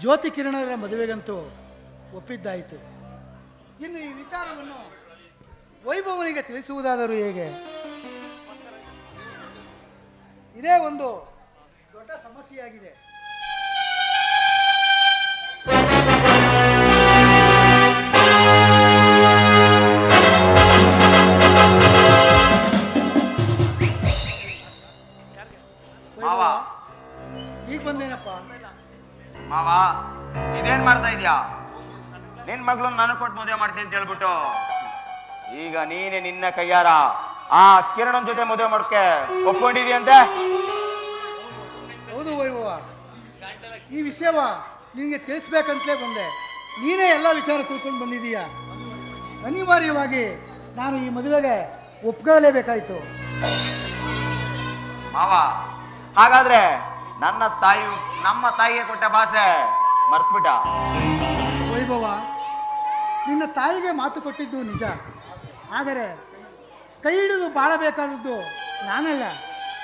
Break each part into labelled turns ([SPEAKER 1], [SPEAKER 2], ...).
[SPEAKER 1] ಜ್ಯೋತಿ ಕಿರಣರ ಮದುವೆಗಂತೂ ಒಪ್ಪಿದ್ದಾಯಿತು. ಇನ್ನು ಈ ವಿಚಾರವನ್ನು ವೈಭವನಿಗೆ ತಿಳಿಸುವುದಾದರೂ ಹೇಗೆ? ಇದೇ ಒಂದು ದೊಡ್ಡ ಸಮಸ್ಯೆಯಾಗಿದೆ.
[SPEAKER 2] ಮಾಡ್ತಾ ಇದ್ಯಾ? ನಿನ್ ಮಗಳು ನಾನು ಕೊಟ್ಟು ಮದುವೆ ಮಾಡ್ತೀನಿ ಅಂತ ಹೇಳ್ಬಿಟ್ಟು. ಈಗ ನೀನೆ ನಿನ್ನ ಕೈಯಾರ ಆ ಕಿರಣನ್ ಜೊತೆ ಮದುವೆ ಮಾಡ್ಕೆ ಒಪ್ಕೊಂಡಿದ್ಯಂತೆ
[SPEAKER 1] ಹೌದು ವೈಭವ. ಈ ವಿಷಯವ ನಿನ್ಗೆ ತಿಳಿಸ್ಬೇಕಂತಲೇ ಬಂದೆ. ನೀನೇ ಎಲ್ಲ ವಿಚಾರ ತಿಳ್ಕೊಂಡು ಬಂದಿದೀಯ ಅನಿವಾರ್ಯವಾಗಿ ನಾನು ಈ ಮದುವೆಗೆ ಒಪ್ಕೊಳ್ಳೇಬೇಕಾಯ್ತು
[SPEAKER 2] ಮಾವ ಹಾಗಾದ್ರೆ ನನ್ನ ತಾಯಿ ನಮ್ಮ ತಾಯಿಗೆ ಕೊಟ್ಟ ಭಾಷೆ. ಮರ್ತ್ಬಿಟ್ಟ.
[SPEAKER 1] ವೈಭವ ನಿನ್ನ ತಾಯಿಗೆ ಮಾತು ಕೊಟ್ಟಿದ್ದು ನಿಜ. ಆದರೆ ಕೈ ಹಿಡಿದು ಬಾಳಬೇಕಾದದ್ದು ನಾನಲ್ಲ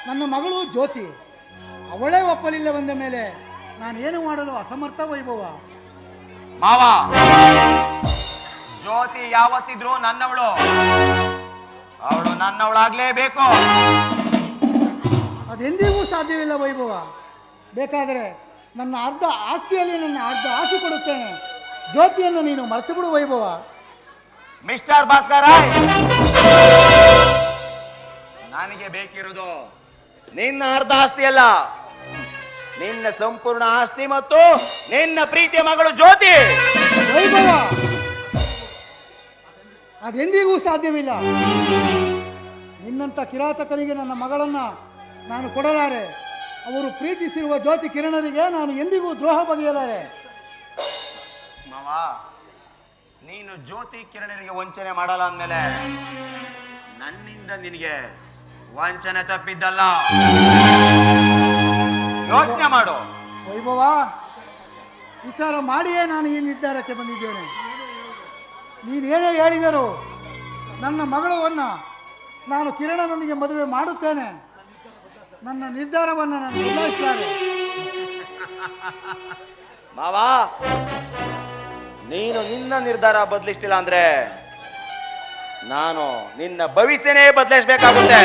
[SPEAKER 1] ನನ್ನ ಮಗಳು ಜ್ಯೋತಿ. ಅವಳೇ ಒಪ್ಪಲಿಲ್ಲ ಬಂದ ಮೇಲೆ ನಾನೇನು ಮಾಡಲು ಅಸಮರ್ಥ ವೈಭವ?
[SPEAKER 2] ಮಾವ ಜ್ಯೋತಿ ಯಾವತ್ತಿದ್ರು ನನ್ನವಳು. ಅವಳು ನನ್ನವಳಾಗ್ಲೇಬೇಕು.
[SPEAKER 1] ಅದೆಂದಿಗೂ ಸಾಧ್ಯವಿಲ್ಲ ವೈಭವ. ಬೇಕಾದರೆ ನನ್ನ ಅರ್ಧ ಆಸ್ತಿಯಲ್ಲಿ ನನ್ನ ಅರ್ಧ ಆಸೆ ಕೊಡುತ್ತೇನೆ. ಜ್ಯೋತಿಯನ್ನು ನೀನು ಮರೆತು ಬಿಡು ವೈಭವ.
[SPEAKER 2] ಮಿಸ್ಟರ್ ಭಾಸ್ಕರ ನನಗೆ ಬೇಕಿರುವುದು ನಿನ್ನ ಅರ್ಧ ಆಸ್ತಿ ಅಲ್ಲ ನಿನ್ನ ಸಂಪೂರ್ಣ ಆಸ್ತಿ ಮತ್ತು ನಿನ್ನ ಪ್ರೀತಿಯ ಮಗಳು ಜ್ಯೋತಿ!
[SPEAKER 1] ವೈಭವ! ಅದೆಂದಿಗೂ ಸಾಧ್ಯವಿಲ್ಲ. ನಿನ್ನಂಥ ಕಿರಾತಕನಿಗೆ ನನ್ನ ಮಗಳನ್ನ ನಾನು ಕೊಡಲಾರೆ. ಅವರು ಪ್ರೀತಿಸಿರುವ ಜ್ಯೋತಿ ಕಿರಣರಿಗೆ ನಾನು ಎಂದಿಗೂ ದ್ರೋಹ ಬಗೆಯಲಾರೆ.
[SPEAKER 2] ಮಾವ ನೀನು ಜ್ಯೋತಿ ಕಿರಣರಿಗೆ ವಂಚನೆ ಮಾಡಲ್ಲ ಅಂದಮೇಲೆ ನನ್ನಿಂದ ನಿನಗೆ ವಂಚನೆ ತಪ್ಪಿದ್ದಲ್ಲ. ಯೋಚನೆ ಮಾಡು.
[SPEAKER 1] ವೈಭವ ವಿಚಾರ ಮಾಡಿಯೇ ನಾನು ಈ ನಿರ್ಧಾರಕ್ಕೆ ಬಂದಿದ್ದೇನೆ. ನೀನೇನೇ ಹೇಳಿದರು ನನ್ನ ಮಗಳವನ್ನು ನಾನು ಕಿರಣನೊಂದಿಗೆ ಮದುವೆ ಮಾಡುತ್ತೇನೆ. ನನ್ನ ನಿರ್ಧಾರವನ್ನು ನಾನು ಬದಲಾಯಿಸ್ತಾರೆ.
[SPEAKER 2] ಮಾವಾ ನೀನು ನಿನ್ನ ನಿರ್ಧಾರ ಬದಲಿಸ್ತಿಲ್ಲ ಅಂದ್ರೆ ನಾನು ನಿನ್ನ ಭವಿಷ್ಯನೇ ಬದಲಾಯಿಸಬೇಕಾಗುತ್ತೆ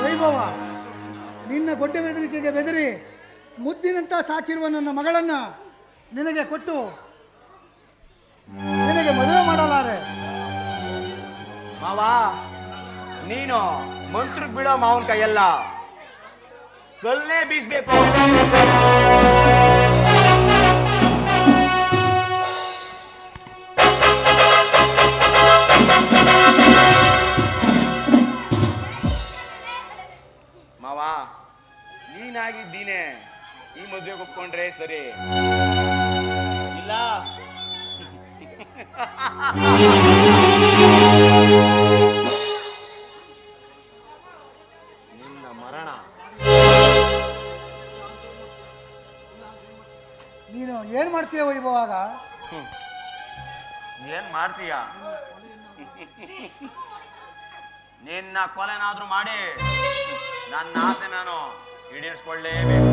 [SPEAKER 1] ವೈಭವ ನಿನ್ನ ಗೊಡ್ಡೆ ಬೆದರಿಕೆಗೆ ಬೆದರಿ ಮುದ್ದಿನಂತ ಸಾಕಿರುವ ನನ್ನ ಮಗಳನ್ನ ನಿನಗೆ ಕೊಟ್ಟು ನಿನಗೆ ಮದುವೆ ಮಾಡಲಾರೆ.
[SPEAKER 2] ಮಾವ ನೀನು ಮಂತ್ರ ಬಿಡೋ ಮಾವನ ಕೈಯಲ್ಲ. ಕಲ್ಲೇ ಬೀಸ್ಬೇಕು. ಮಾವ ನೀನಾಗಿದ್ದೀನೆ. ಈ ಮದುವೆಗೆ ಒಪ್ಕೊಂಡ್ರೆ ಸರಿ. ಇಲ್ಲ.
[SPEAKER 1] ಮಾಡ್ತೀಯ ವೈಭವಾಗ?
[SPEAKER 2] ಏನ್ ಮಾಡ್ತೀಯ? ನಿನ್ನ ಕೊಲೆನಾದ್ರೂ ಮಾಡಿ. ನನ್ನ ಆಸೆ ನಾನು ಈಡೇರಿಸ್ಕೊಳ್ಳೇಬೇಕು.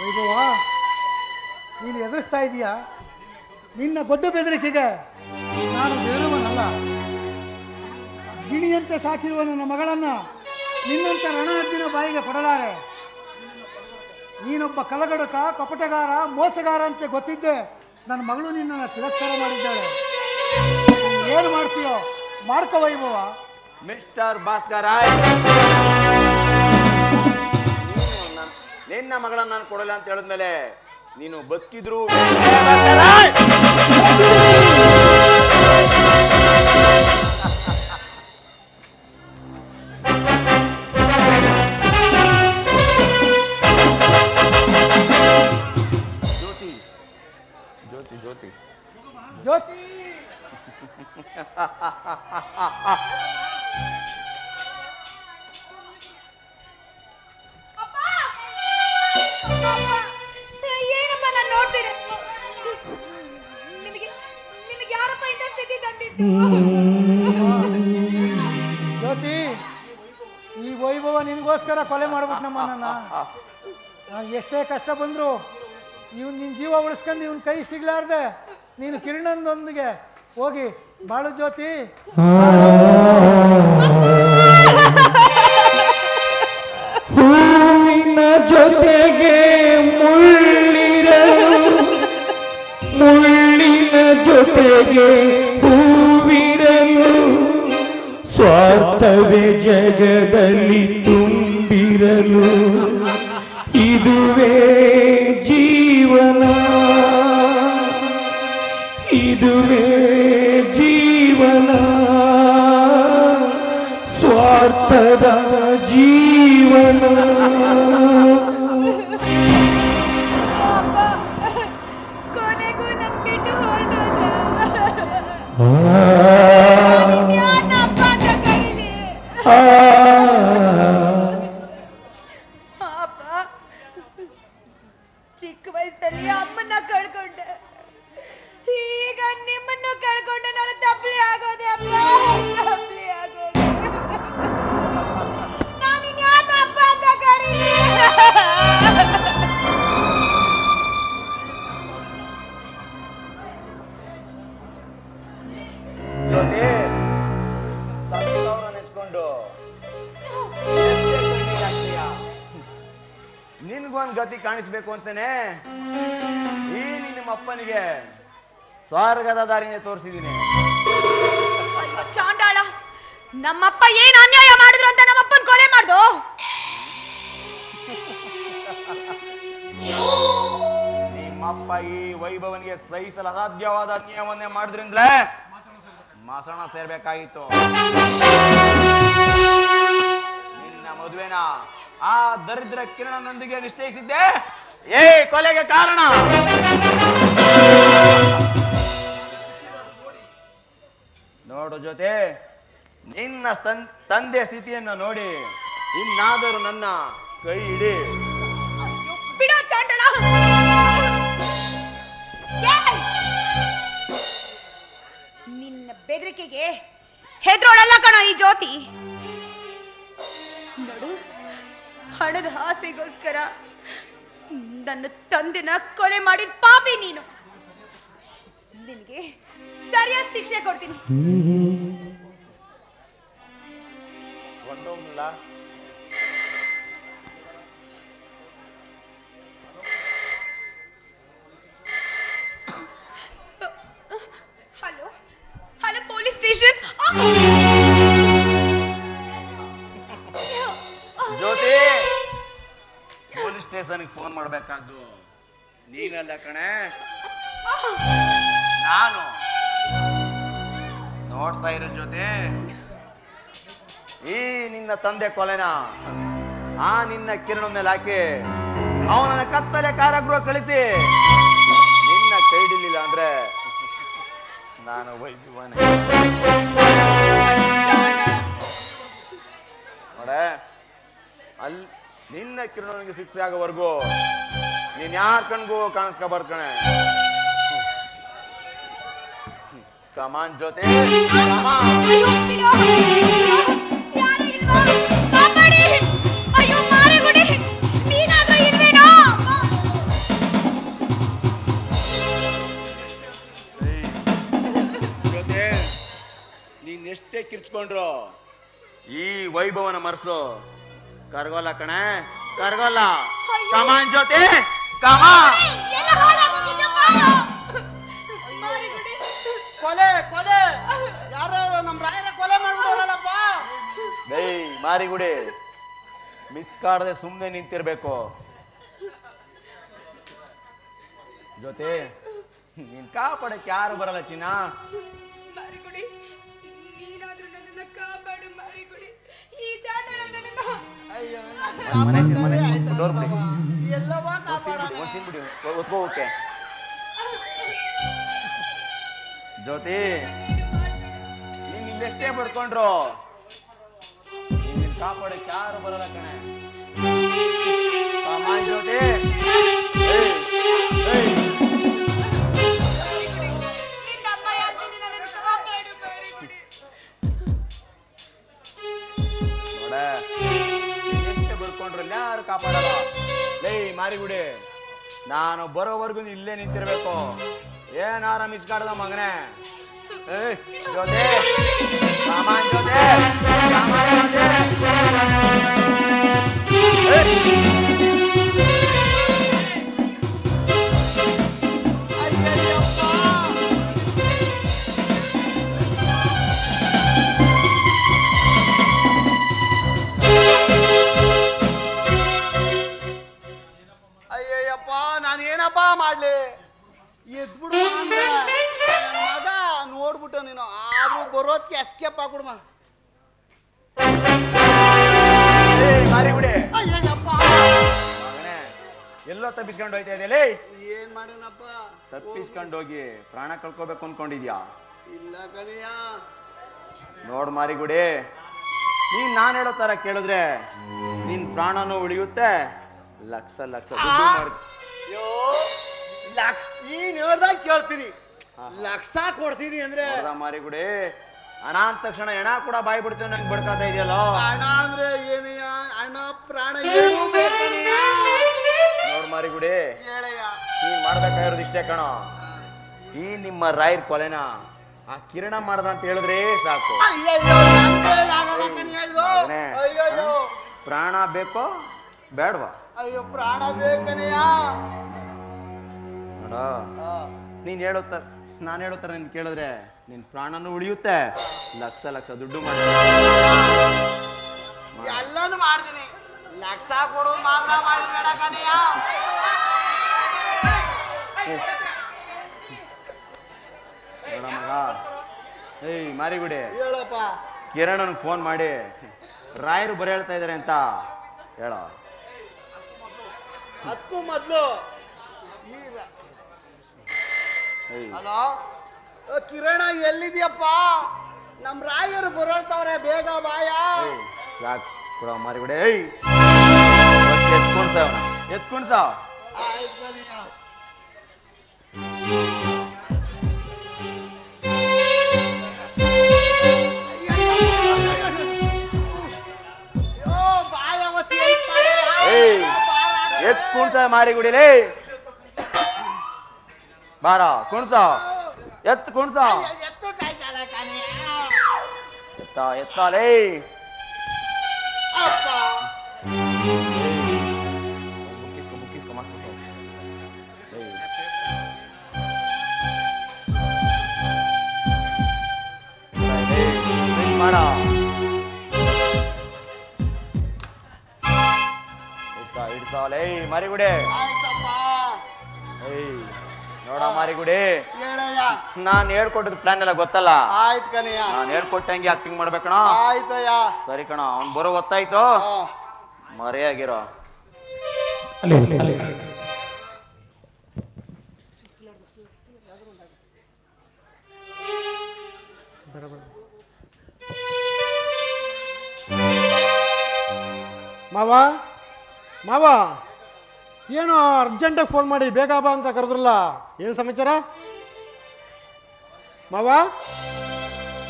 [SPEAKER 1] ವೈಭವ ನೀನು ಎದುರಿಸ್ತಾ ಇದೀಯಾ? ನಿನ್ನ ಗೊಡ್ಡ ಬೆದರಿಕೆಗೆ ನಾನು ಬೆದರುವನಲ್ಲ ಗಿಣಿಯಂತೆ ಸಾಕಿರುವ ನನ್ನ ಮಗಳನ್ನ ನಿನ್ನಂತ ರಣಹದ್ದಿನ ಬಾಯಿಗೆ ಕೊಡಲಾರೆ. ನೀನೊಬ್ಬ ಕಲಗಡಕ ಕಪಟಗಾರ ಮೋಸಗಾರ ಅಂತ ಗೊತ್ತಿದ್ದೆ. ನನ್ನ ಮಗಳು ನಿನ್ನನ್ನು ತಿರಸ್ಕಾರ ಮಾಡಿದ್ದಾಳೆ. ಏನು ಮಾಡ್ತೀಯೋ? ಮಾಡ್ಕೋ ವೈಭವ.
[SPEAKER 2] ಮಿಸ್ಟರ್ ಭಾಸ್ಕರ್ ನಿನ್ನ ಮಗಳನ್ನ ನಾನು ಕೊಡಲ್ಲ ಅಂತ ಹೇಳಿದ್ಮೇಲೆ ನೀನು ಬದುಕಿದ್ರು ಜ್ಯೋತಿ,
[SPEAKER 1] ಈ ವೈಭವ ನಿನಗೋಸ್ಕರ ಕೊಲೆ ಮಾಡ್ಬಿಟ್ಟು ನಮ್ಮ ನನ್ನ ಎಷ್ಟೇ ಕಷ್ಟ ಬಂದ್ರು ಇವ್ನು ನಿನ್ನ ಜೀವ ಉಳಿಸ್ಕೊಂಡು ಇವನ್ ಕೈ ಸಿಗ್ಲಾರ್ದೆ ನೀನು ಕಿರಣಂದೊಂದಿಗೆ ಹೋಗಿ ಬಾಳು ಜ್ಯೋತಿ.
[SPEAKER 3] ಹೂವಿನ ಜೊತೆಗೆ ಮುಳ್ಳಿರಲು ಮುಳ್ಳಿನ ಜೊತೆಗೆ ಹೂವಿರಲು ಸ್ವಾರ್ಥವೇ ಜಗದಲ್ಲಿ ತುಂಬಿರಲು ಇದುವೇ ಜೀವನ ಇದುವೇ ಸ್ವಾರ್ಥದ ಜೀವನ.
[SPEAKER 2] ನಿನ್ಗೊಂದ್ ಗತಿ ಕಾಣಿಸ್ಬೇಕು ಅಂತಾನೆ. ಈ ನಿಮ್ಮ ಅಪ್ಪನಿಗೆ ಸ್ವರ್ಗದ ದಾರಿನೇ ತೋರಿಸಿದ್ದೀನಿ
[SPEAKER 4] ಅಯ್ಯೋ, ಚಾಂಡಾಳ ನಮ್ಮಪ್ಪ ಏನ್ ಅನ್ಯಾಯ ಮಾಡಿದ್ರು ಅಂತ ನಮ್ಮಪ್ಪನ ಕೊಲೆ ಮಾಡ್ದು?
[SPEAKER 2] ನಿಮ್ಮಪ್ಪ ಈ ವೈಭವನಿಗೆ ಸಹಿಸಲು ಅಸಾಧ್ಯವಾದ ಅನ್ಯಾಯವನ್ನೇ ಮಾಡಿದ್ರಿಂದ್ರೆ ಮಸಣ ಸೇರ್ಬೇಕಾಗಿತ್ತು. ನಿನ್ನ ಮದುವೆನ? ಆ ದರಿದ್ರ ಕಿರಣನೊಂದಿಗೆ ನಿಶ್ಚಯಿಸಿದ್ದೆ. ಏ, ಕೊಲೆಗೆ ಕಾರಣ. ನೋಡು ಜೊತೆ ನಿನ್ನ ತಂದೆ ಸ್ಥಿತಿಯನ್ನು ನೋಡಿ. ಇನ್ನಾದರೂ ನನ್ನ ಕೈ
[SPEAKER 4] ಏಯ್! ನಿನ್ನ ಬೆದರಿಕೆಗೆ ಹೆದ್ರೋಳಲ್ಲ ಕಣ ಈ ಜ್ಯೋತಿ. ನೋಡು. ಹಣದ ಆಸೆಗೋಸ್ಕರ ನನ್ನ ತಂದೆನ ಕೊಲೆ ಮಾಡಿದ ಪಾಪಿ ನೀನು. ನಿನಗೆ ಸರಿಯಾದ ಶಿಕ್ಷೆ ಕೊಡ್ತೀನಿ. Hello hello police station.
[SPEAKER 2] ಸ್ಟೇಷನ್ಗೆ ಫೋನ್ ಮಾಡ್ಬೇಕಾದ್ದು. ನೀನಲ್ಲ ಕಣೆ. ನಾನು. ನೋಡ್ತಾ ಇರೋ ಜೊತೆ. ಈ ನಿನ್ನ ತಂದೆ ಕೊಲೆನ ಆ ನಿನ್ನ ಕಿರಣ ಮೇಲೆ ಹಾಕಿ ಅವನನ್ನ ಕತ್ತಲೆ ಕಾರಾಗೃಹ ಕಳಿಸಿ. ನಿನ್ನ ಕೈಡಿಲಿಲ್ಲ ಹಿಡಿಲಿಲ್ಲ ಅಂದ್ರೆ ನಾನು ವೈದ್ಯವನೇ. ನಿನ್ನ ಕಿರಣನಿಗೆ ಶಿಕ್ಷೆ ಆಗೋವರೆಗೂ ನೀನ್ ಯಾರ ಕಣ್ಗೂ ಕಾಣಿಸ್ಕೋಬಾರ್ದು ಕಣೆ. ಕಮಾನ್ ಜೊತೆ ನೀನ್ ಎಷ್ಟೇ ಕಿರ್ಚ್ಕೊಂಡ್ರು ಈ ವೈಭವನ ಮರ್ಸು. ಕರ್ಗೋಲ್ಲ ಕಣೆ ಕರ್ಗೋಲ. ಕಮಾನ್ ಜೊತೆ ಕಮಾ
[SPEAKER 4] ಎಲ್ಲ ಹಾಳಾಗೋಗಿದೆ ಮಾರಿಗುಡಿ
[SPEAKER 1] ಕೊಲೆ ಕೊಲೆ. ಯಾರೋ ನಮ್ಮ ರಾಯರ ಕೊಲೆ ಮಾಡ್ಬಿಡೋರಲ್ಲಪ್ಪ
[SPEAKER 2] ಡೈ ಮಾರಿಗುಡಿ ಮಿಸ್ ಕಾಡದೆ ಸುಮ್ಮನೆ ನಿಂತಿರ್ಬೇಕು. ಜೊತೆ ನೀನ್ ಕಾಪಾಡಕ್ಕೆ ಯಾರು ಬರಲ್ಲ ಚಿನ್ನ? ಮನೆ ಮನೆ ಡೋರ್ ಬಿಡಿ
[SPEAKER 1] ಎಲ್ಲವ
[SPEAKER 2] ಒಂದ್ ಸೀನ್ ಬಿಡಿ, ಒಂದ್ ಸೀನ್ ಬಿಡಿ. ಒತ್ಕೋ ಓಕೆ. ಜ್ಯೋತಿ ನೀನ್ ಇಲ್ಲೆಷ್ಟೇ ಬಡ್ಕೊಂಡ್ರು ನೀನು ಕಾಪಾಡಕ್ಕೆ ಯಾರು ಬರಲ್ಲ ಕಣೆ. ಮಾರಿಗುಡಿ ನಾನು ಬರೋವರೆಗೂ ನೀನ್ ಇಲ್ಲೇ ನಿಂತಿರ್ಬೇಕು ಏನಾರ ಮಿಸ್ ಕಾಡ್ದ ಮಗನೇ ಏಯ್ ಜೊತೆ ಸಾಮಾನ್ ಜೊತೆ
[SPEAKER 5] ಆದ್ರೂ ಬರೋದ್ಕೆ ಎಸ್ಕೇಪ್ ಆಗ್ಬಿಡ್ಮ
[SPEAKER 2] ಮಗನೇ ಎಲ್ಲೋ ತಪ್ಪಿಸ್ಕೊಂಡು ಹೋಯ್ತಾ ಇದೆಯಲ್ಲ
[SPEAKER 5] ಏನ್ ಮಾಡಿನಪ್ಪ
[SPEAKER 2] ತಪ್ಪಿಸ್ಕೊಂಡು ಹೋಗಿ ಪ್ರಾಣ ಕಳ್ಕೋಬೇಕು ಅನ್ಕೊಂಡಿದ್ಯಾ?
[SPEAKER 5] ಇಲ್ಲ ಕನಿಯ
[SPEAKER 2] ನೋಡ್ ಮಾರಿಗುಡಿ ನೀನ್ ನಾನ್ ಹೇಳೋ ತರ ಕೇಳಿದ್ರೆ ನಿನ್ ಪ್ರಾಣನೂ ಉಳಿಯುತ್ತೆ. ಲಕ್ಷ ಲಕ್ಷ
[SPEAKER 5] ಅಯ್ಯೋ ಲಕ್ಷ ನೀನ್ ಹೇಳ್ದಾಗ ಕೇಳ್ತೀನಿ. ಲಕ್ಷ ಕೊಡ್ತೀನಿ ಅಂದ್ರೆ
[SPEAKER 2] ಮಾರಿ ಮಾರಿಗುಡಿ ಹಣ ಅಂದ ತಕ್ಷಣ ಹೆಣ ಕೂಡ ಬಾಯಿ ಬಿಡ್ತೀವಿ ನಂಗೆ ಬಡ್ಕಾತಾ ಇದೆಯಲ್ಲ?
[SPEAKER 5] ಅಣ್ಣ ಅಂದ್ರೆ ಏನಯ್ಯ ಅಣ್ಣ ಪ್ರಾಣ ಏನು ಬೇಕನಯ್ಯ
[SPEAKER 2] ನೋಡ್ ಮಾರಿಗುಡಿ.
[SPEAKER 5] ಹೇಳಯ್ಯ
[SPEAKER 2] ನೀನ್ ಮಾಡ್ಬೇಕಾಗಿರೋದು ಇಷ್ಟೇ ಕಣೋ. ಈ ನಿಮ್ಮ ರಾಯರ್ ಕೊಲೆನ ಆ ಕಿರಣ ಮಾಡ್ದ ಅಂತ ಹೇಳಿದ್ರೆ ಸಾಕು.
[SPEAKER 5] ಅಯ್ಯಯ್ಯೋ ನನ್ ಕೈಲಾಗಲ್ಲ ಕಣಯ್ಯ ಇದು.
[SPEAKER 2] ಮಗನೇ,
[SPEAKER 5] ಅಯ್ಯಯ್ಯೋ.
[SPEAKER 2] ಪ್ರಾಣ ಬೇಕೋ ಬೇಡವಾ
[SPEAKER 5] ಅಯ್ಯೋ ಪ್ರಾಣ ಬೇಕನಯ್ಯ
[SPEAKER 2] ನೋಡ ನೀನ್ ಹೇಳೋ ತರ ನಾನು ಹೇಳುತ್ತಾರೆ ತರ ನೀನ್ ಕೇಳಿದ್ರೆ ನಿನ್ ಪ್ರಾಣನೂ ಉಳಿಯುತ್ತೆ. ಲಕ್ಷ ಲಕ್ಷ ದುಡ್ಡು ಮಾಡಿ.
[SPEAKER 5] ಎಲ್ಲಾನು ಮಾಡ್ತೀನಿ. ಲಕ್ಷ ಕೊಡು ಮಾತ್ರ ಏಯ್ ಮಾರಿ
[SPEAKER 2] ನೋಡ ಮಗ. ಏಯ್ ಮಾರಿಗುಡಿ.
[SPEAKER 5] ಹೇಳಪ್ಪ.
[SPEAKER 2] ಕಿರಣನ್ ಫೋನ್ ಮಾಡಿ. ರಾಯರು ಬರ ಹೇಳ್ತಾ ಇದಾರೆ ಅಂತ. ಹೇಳ.
[SPEAKER 5] ಅದಕ್ಕೂ ಮೊದ್ಲು. ಹಲೋ? ಕಿರಣ ಎಲ್ಲಿದ್ಯಪ್ಪ? ನಮ್ ರಾಯರು ಬರೋಳ್ತಾವ್ರೆ ಬೇಗ ಬಾಯ.
[SPEAKER 2] ಸಾಕು. ಕೊಡ ಮಾರಿಗುಡಿ ಏಯ್. ಎತ್ಕೊಂಡ್ ಸಾವ್? ಎತ್ಕೊಂಡ್ ಸಾವ್. ಎತ್ ಕುಣ್ಸ ಮಾರಿಗುಡಿಲೇ ಬಾರ ಕುಣ್ಸ ಎತ್ ಕುಣ್ಸ.
[SPEAKER 5] ಎತ್ತು ಕಾಯ್ತಲ್ಲ ಕಣಯ್ಯ.
[SPEAKER 2] ಎತ್ತ ಎತ್ತಲೇ
[SPEAKER 5] ಅಪ್ಪ
[SPEAKER 2] ಮಾಡ. ಇಡ್ಸ ಇಡ್ಸಲೇ ಏಯ್. ನೋಡ ಮಾರಿಗುಡಿ
[SPEAKER 5] ಹೇಳಯ್ಯ.
[SPEAKER 2] ನಾನ್ ಹೇಳ್ಕೊಟ್ಟದ್ ಪ್ಲಾನ್ ಎಲ್ಲ ಗೊತ್ತಲ್ಲ?
[SPEAKER 5] ಆಯ್ತು ಕಣಯ್ಯ
[SPEAKER 2] ನಾನ್ ಹೇಳ್ಕೊಟ್ಟಂಗೆ ಆಕ್ಟಿಂಗ್ ಮಾಡ್ಬೇಕಣ
[SPEAKER 5] ಆಯ್ತಯ್ಯ.
[SPEAKER 2] ಸರಿ ಕಣ ಅವ್ನ್ ಬರೋ ಗೊತ್ತಾಯ್ತು. ಮರೆಯಾಗಿರೋ
[SPEAKER 3] ಅಲ್ಲಿ ಅಲ್ಲಿ.
[SPEAKER 6] ಮಾವ ಮಾವ. ಏನು ಅರ್ಜೆಂಟಾಗಿ ಫೋನ್ ಮಾಡಿ, ಬೇಗ ಬಾ ಅಂತ ಕರೆದ್ರಲ್ಲ. ಏನು ಸಮಾಚಾರ? ಮಾವ?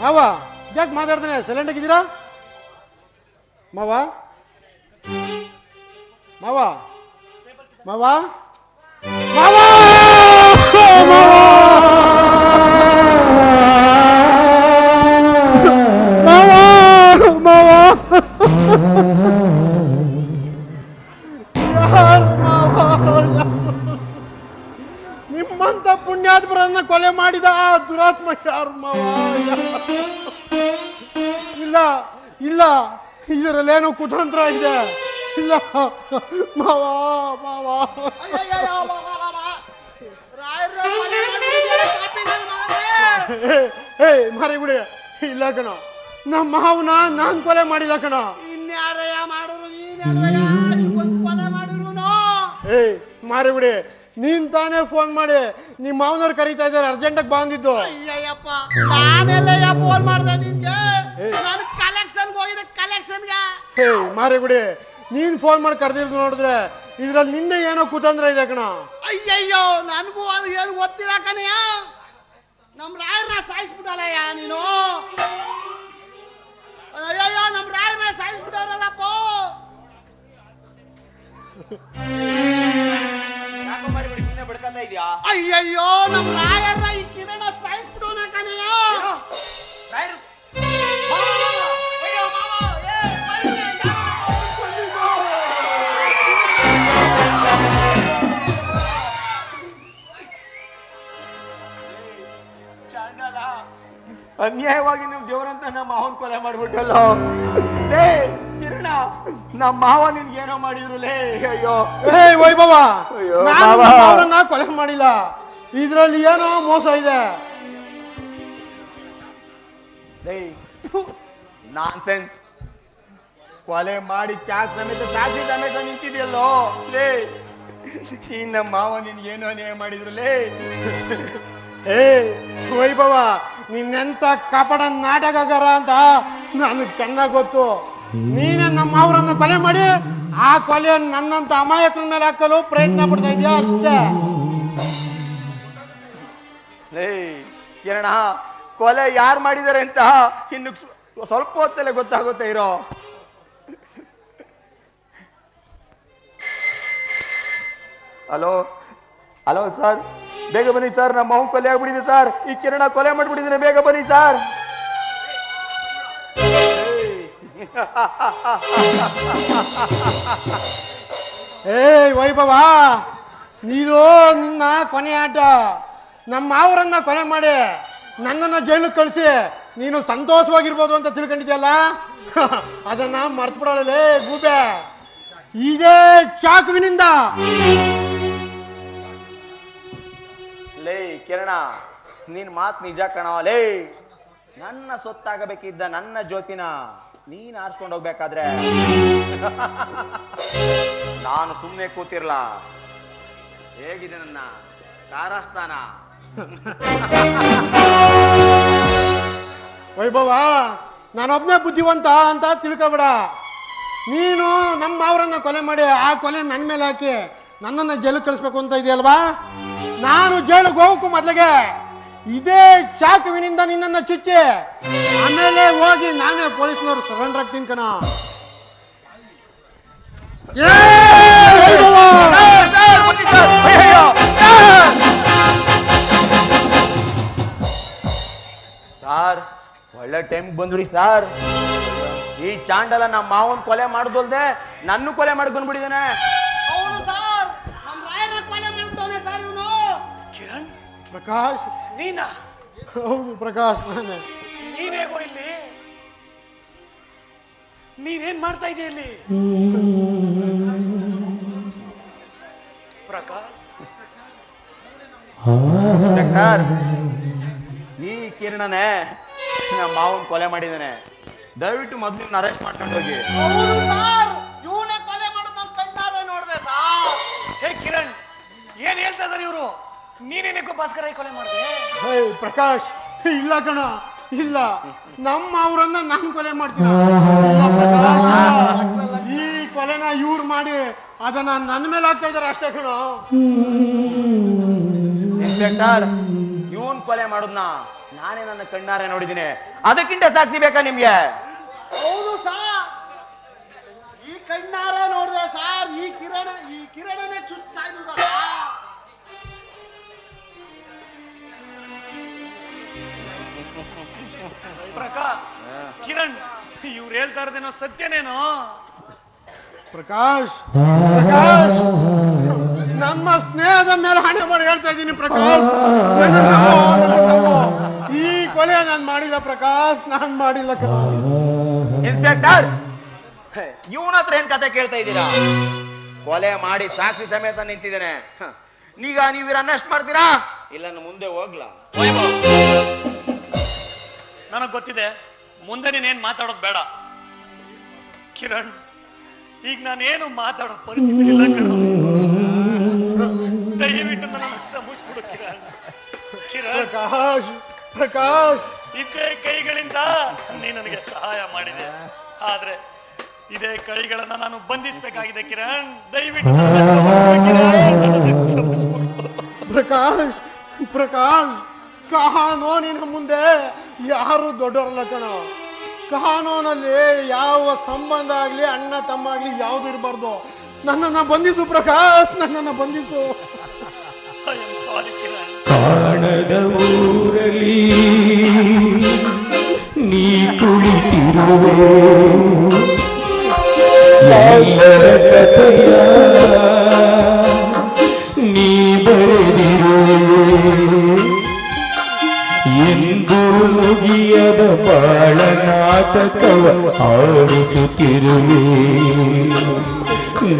[SPEAKER 6] ಮಾವ, ಯಾಕೆ ಮಾತಾಡ್ತಾನೆ ಸೈಲೆಂಟ್ ಆಗಿದ್ದೀರಾ? ಮಾವ? ಮಾವ? ಮಾವ? ಮಾವ! ಮಾವ! ಪುಣ್ಯಾತ್ಮರನ್ನ ಕೊಲೆ ಮಾಡಿದ ಆ ದುರಾತ್ಮ ಶರ್ಮವ. ಇಲ್ಲ ಇಲ್ಲ ಇಲ್ಲ ಇದರಲ್ಲೇನೋ ಕುತಂತ್ರ ಇದೆ. ಇಲ್ಲ ಮಾವ ಮಾವ.
[SPEAKER 5] ಏ ವಾ,
[SPEAKER 6] ಬಿಡಿ. ಇಲ್ಲ ಕಣ. ನಮ್ಮ ಮಾವನ ನಾನ್ ಕೊಲೆ ಮಾಡಿಲ್ಲ ಕಣ.
[SPEAKER 5] ಇನ್ಯಾರಯ್ಯ ಮಾಡಿದ್ರು ಮಾರಿ ಕೊಲೆ ಏ
[SPEAKER 6] ಮಾರಿ ಮಾರಿಬಿಡಿ ನೀನ್ ತಾನೇ ಫೋನ್ ಮಾಡಿ ನಿಮ್ಮ ಮಾವನವ್ರು ಕರೀತಾ ಇದ್ದಾರೆ ಅರ್ಜೆಂಟಾಗಿ ಬಂದಿದ್ದು
[SPEAKER 5] ಅಯ್ಯಯ್ಯಪ್ಪ ನಾನೆಲ್ಲಯ್ಯ ಫೋನ್ ಮಾಡ್ದೆ ನಿನ್ಗೆ? ನಾನು ಕಲೆಕ್ಷನ್ಗೆ ಹೋಗಿದ್ದೆ ಕಲೆಕ್ಷನ್ಗೆ
[SPEAKER 6] ಹೇ ನೀನ್ ಫೋನ್ ಮಾಡಿ ಕರೆದಿದ್ದು ನೋಡಿದ್ರೆ ಇದ್ರಲ್ಲಿ ನಿನ್ನೆ ಏನೋ ಕುತಂತ್ರ ಇದೆ ಕಣ.
[SPEAKER 5] ಅಯ್ಯಯ್ಯೋ ನನಗೂ ಅದು ಏನು ಗೊತ್ತಿಲ್ಲ ಕಣಯ್ಯ ನಮ್ಮ ರಾಯರ್ನ ಸಾಯಿಸ್ಬಿಟ್ಟಲ್ಲಯ್ಯ ನೀನು? ಅಯ್ಯಯ್ಯೋ ನಮ್ಮ ರಾಯರ ಸಾಯಿಸ್ಬಿಟ್ಟವ್ರಲ್ಲಪ್ಪ.
[SPEAKER 2] ಬಿಡ್ಕತ ಇದ್ಯಾ?
[SPEAKER 5] ಅಯ್ಯಯ್ಯೋ ನಮ್ಮ ರಾಯರ ಈ ಕಿರಣ ಸಾಯಿಸ್ಬಿಡೋಣ ಕಣಯ್ಯ.
[SPEAKER 2] ಅನ್ಯಾಯವಾಗಿ ನೀವು ದೇವರಂತ ನಮ್ಮ ಮಾವನ್ ಕೊಲೆ ಮಾಡ್ಬಿಟ್ಟಲ್ಲೋ ನಮ್ಮ ಮಾವ ನಿನ್ಗೆ ಏನೋ ಮಾಡಿದ್ರು ಲೇ ಅಯ್ಯೋ.
[SPEAKER 6] ಏ ವೈಭವ
[SPEAKER 2] ಅಯ್ಯೋ,
[SPEAKER 6] ನಾನು
[SPEAKER 2] ಮಾವ.
[SPEAKER 6] ಅವರನ್ನ ಕೊಲೆ ಮಾಡಿಲ್ಲ. ಇದ್ರಲ್ಲಿ ಏನೋ ಮೋಸ ಇದೆ.
[SPEAKER 2] ಲೇ ನಾನ್ ಸೆನ್ಸ್ ಕೊಲೆ ಮಾಡಿ ಚಾಕ್ ಸಮೇತ ಸಾಕ್ಷಿ ಸಮೇತ ನಿಂತಿದೆಯಲ್ಲೋ. ಲೇ ಈ ನಮ್ಮ ಮಾವ ನಿನ್ಗೆ ಏನೋ ಅನ್ಯಾಯ ಮಾಡಿದ್ರು ಲೇ.
[SPEAKER 6] ಏ ವೈಭವ ನಿನ್ನೆಂತ ನಾಟಕ ನಾಟಕಗಾರ ಅಂತ ನನಗೆ ಚೆನ್ನಾಗಿ ಗೊತ್ತು. ನೀನೇ ನಮ್ಮ ಅವರನ್ನ ಕೊಲೆ ಮಾಡಿ, ಆ ಕೊಲೆ ನನ್ನಂತ ಅಮಾಯಕನ ಮೇಲೆ ಹಾಕಲು ಪ್ರಯತ್ನ ಪಡ್ತಾ ಇದೆಯಾ ಅಷ್ಟೇ?
[SPEAKER 2] ಲೇ, ಕಿರಣ, ಕೊಲೆ ಯಾರು ಮಾಡಿದ್ದಾರೆ ಅಂತ ಇನ್ನು ಸ್ವಲ್ಪ ಹೊತ್ತಲ್ಲೇ ಗೊತ್ತಾಗುತ್ತೆ ಇರೋ ಹಲೋ ಹಲೋ ಸರ್, ಬೇಗ ಬನ್ನಿ ಸರ್, ನಮ್ಮ ಮಾವು ಕೊಲೆ ಆಗ್ಬಿಟ್ಟಿದೆ ಸರ್. ಈ ಕಿರಣ ಕೊಲೆ ಮಾಡ್ಬಿಟ್ಟಿದ್ದೀನಿ ಬೇಗ ಬನ್ನಿ ಸರ್.
[SPEAKER 6] ಏ ವೈಭವ, ನೀನು ನಿನ್ನ ಕೊನೆ ಆಟ. ನಮ್ಮ ಮಾವರನ್ನ ಕೊನೆ ಮಾಡಿ. ನನ್ನನ್ನ ಜೈಲಿಗೆ ಕಳಿಸಿ. ನೀನು ಸಂತೋಷವಾಗಿರ್ಬೋದು ಅಂತ ತಿಳ್ಕೊಂಡಿದ್ಯಲ್ಲ? ಅದನ್ನ ಮರ್ತು ಬಿಡೋಲ್ಲೇ ಗೂಬೆ. ಇದೇ ಚಾಕುವಿನಿಂದ.
[SPEAKER 2] ಲೇ ಕಿರಣ, ನಿನ್ ಮಾತ್ ನಿಜ ಕಣವ ಲೇ. ನನ್ನ ಸೊತ್ತಾಗಬೇಕಿದ್ದ ನನ್ನ ಜ್ಯೋತಿನ. ನೀನ್ ಆರಿಸ್ಕೊಂಡು ಹೋಗ್ಬೇಕಾದ್ರೆ? ನಾನು ಸುಮ್ಮನೆ ಕೂತಿರ್ಲ? ಹೇಗಿದೆ ನನ್ನ ಕಾರಸ್ಥಾನ
[SPEAKER 6] ವೈಭವ, ನಾನೊಬ್ನೇ ಬುದ್ಧಿವಂತ ಅಂತ ತಿಳ್ಕೊಬೇಡ. ನೀನು ನಮ್ಮ ಅವರನ್ನ ಕೊಲೆ ಮಾಡಿ, ಆ ಕೊಲೆ ನನ್ನ ಮೇಲೆ ಹಾಕಿ ನನ್ನನ್ನು ಜೈಲಿಗೆ ಕಳಿಸ್ಬೇಕು ಅಂತ ಇದೆಯಲ್ವಾ? ನಾನು ಜೈಲಿಗೆ ಹೋಗಕ್ಕೂ ಮೊದ್ಲಿಗೆ ಇದೇ ಚಾಕುವಿನಿಂದ ನಿನ್ನನ್ನು ಚುಚ್ಚಿ ಆಮೇಲೆ ಹೋಗಿ ನಾನೇ ಪೊಲೀಸ್ನವ್ರು ಸರೆಂಡರ್ ಆಗ್ತೀನಿ ಕಣ!
[SPEAKER 2] ಸಾರ್ ಒಳ್ಳೆ ಟೈಮ್ ಬಂದ್ಬಿಡಿ ಸಾರ್. ಈ ಚಾಂಡಲ ನಮ್ಮ ಮಾವನ್ ಕೊಲೆ ಮಾಡುದಲ್ದೆ ನನ್ನ ಕೊಲೆ ಮಾಡಿ ಬಂದ್ಬಿಟ್ಟಿದ್ದಾನೆ
[SPEAKER 5] ಹೌದು ಸರ್ ನಮ್ ರಾಯರ ಕೊಲೆ ಮಾಡ್ಬಿಟ್ಟವನೆ ಸರ್ ಇವನು.
[SPEAKER 7] ಕಿರಣ್
[SPEAKER 6] ಪ್ರಕಾಶ್
[SPEAKER 7] ನೀನಾ?
[SPEAKER 6] ಹೌದು ಪ್ರಕಾಶ್ ನಾನೇ.
[SPEAKER 7] ನೀನೇಗೋ ಇಲ್ಲಿ? ನೀನೇನ್ ಮಾಡ್ತಾ ಇದೀಯ ಇಲ್ಲಿ? ಪ್ರಕಾಶ್?
[SPEAKER 2] ಡಾಕ್ಟರ್ ಈ ಕಿರಣನೇ ನಮ್ಮ ಮಾವನ್ ಕೊಲೆ ಮಾಡಿದಾನೆ. ದಯವಿಟ್ಟು ಮೊದಲು ಅರೆಸ್ಟ್ ಮಾಡ್ಕೊಂಡು ಹೋಗಿ.
[SPEAKER 5] ಹೌದು ಸರ್ ಇವನೇ ಕೊಲೆ ಮಾಡೋದು ನಾನು ಕಣ್ಣಾರೆ ನೋಡ್ದೆ ಸರ್.
[SPEAKER 7] ಹೇ ಕಿರಣ್ ಏನ್ ಹೇಳ್ತಾ ಇದಾರೆ ಇವರು? ನೀನೇನಕ್ಕೂ ಭಾಸ್ಕರ ಈ ಕೊಲೆ ಮಾಡಿದೆ?
[SPEAKER 6] ಹೇ ಪ್ರಕಾಶ್ ಇಲ್ಲ ಕಣ ಇಲ್ಲ. ನಮ್ಮ ಅವರನ್ನ ನಾನ್ ಕೊಲೆ ಮಾಡ್ತೀನಿ? ಇಲ್ಲ ಪ್ರಕಾಶ್, ಈ ಕೊಲೆನ ಇವ್ರು ಮಾಡಿ ಅದನ್ನ ನನ್ನ ಮೇಲೆ ಹಾಕ್ತಾ ಇದಾರೆ ಅಷ್ಟೇ ಕಣ.
[SPEAKER 2] ಇನ್ಸ್ಪೆಕ್ಟರ್ ಇವನ್ ಕೊಲೆ ಮಾಡೋದ್ನ ನಾನೇ ನನ್ನ ಕಣ್ಣಾರೆ ನೋಡಿದ್ದೀನಿ. ಅದಕ್ಕಿಂತ ಸಾಕ್ಷಿ ಬೇಕಾ ನಿಮ್ಗೆ?
[SPEAKER 5] ಹೌದು ಸಾರ್. ಈ ಕಣ್ಣಾರೆ ನೋಡಿದೆ ಸಾರ್. ಈ ಕಿರಣ ಈ ಕಿರಣನೇ ಚುಚ್ತಾ ಇದ್ದ
[SPEAKER 7] ಪ್ರಕಾಶ್ ಕಿರಣ್ ಇವ್ರು ಹೇಳ್ತಾ ಇರೋದೇನೋ ಸತ್ಯನೇನೋ?
[SPEAKER 6] ಪ್ರಕಾಶ್ ಪ್ರಕಾಶ್ ನಮ್ಮ ಸ್ನೇಹದ ಮೇಲೆ ಹಣೆ ಮಾಡಿ ಹೇಳ್ತಾ ಇದ್ದೀನಿ ಪ್ರಕಾಶ್. ನಂಬು, ನಂಬು. ಈ ಕೊಲೆ ನಾನು ಮಾಡಿಲ್ಲ ಪ್ರಕಾಶ್ ನಾನು ಮಾಡಿಲ್ಲ ಕಣ
[SPEAKER 2] ಇನ್ಸ್ಪೆಕ್ಟರ್ ಇವನ ಹತ್ರ ಏನ್ ಕತೆ ಕೇಳ್ತಾ ಇದ್ದೀರಾ? ಕೊಲೆ ಮಾಡಿ ಸಾಕ್ಷಿ ಸಮೇತ ನಿಂತಿದ್ದೇನೆ. ಹ. ಈಗ ನೀವು ಅರೆಸ್ಟ್ ಮಾಡ್ತೀರಾ? ಇಲ್ಲ ನಾನು ಮುಂದೆ ಹೋಗ್ಲಾ?
[SPEAKER 7] ನನಗ್ ಗೊತ್ತಿದೆ ಮುಂದೆ ನೀನೇನು ಮಾತಾಡೋದು ಬೇಡ. ಕಿರಣ್ ಈಗ ನಾನೇನು ಮಾತಾಡೋ ಪರಿಸ್ಥಿತಿ ಇಲ್ಲ ಕಣ. ದಯವಿಟ್ಟು ನನ್ನ ಕ್ಷಮಿಸ್ಬಿಡು ಕಿರಣ್. ಕಿರಣ್
[SPEAKER 6] ಪ್ರಕಾಶ್ ಪ್ರಕಾಶ್.
[SPEAKER 7] ಇದೇ ಕೈಗಳಿಂದ ನೀ ನನಗೆ ಸಹಾಯ ಮಾಡಿದೆ. ಆದ್ರೆ ಇದೇ ಕೈಗಳನ್ನ ನಾನು ಬಂಧಿಸಬೇಕಾಗಿದೆ ಕಿರಣ್. ದಯವಿಟ್ಟು
[SPEAKER 6] ಪ್ರಕಾಶ್. ಪ್ರಕಾಶ್ ಕಹಾನೋ ನಿನ್ನ ಮುಂದೆ. ಯಾರು ದೊಡ್ಡವರಲ್ಲ ಕಣ. ಕಾನೂನಲ್ಲಿ ಯಾವ ಸಂಬಂಧ ಆಗ್ಲಿ ಅಣ್ಣ ತಮ್ಮ ಆಗ್ಲಿ ಯಾವ್ದು ಇರಬಾರ್ದು. ನನ್ನನ್ನ ಬಂಧಿಸು ಪ್ರಕಾಶ್ ನನ್ನನ್ನ ಬಂಧಿಸು.
[SPEAKER 7] ಐ ಆಮ್ ಸಾರಿ ಕಿರಣ್
[SPEAKER 3] ಕಾಣದ ಊರಲಿ ನೀ ಕುಳಿತಿರುವೆ. ಎಲ್ಲರ ಕಥೆಯ ನಾಟಕವ ಆಡಿಸುತ್ತಿರುವೆ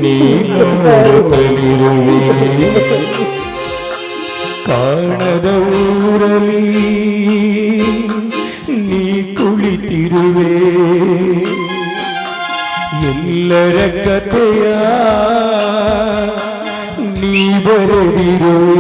[SPEAKER 3] ನೀ ನೋಡುತ್ತಲಿರುವೆ ಕಾಣದ ಊರಲಿ ನೀ ಕುಳಿತಿರುವೆ ಎಲ್ಲರ ಕಥೆಯ ನೀ ಬರೆದಿರುವೆ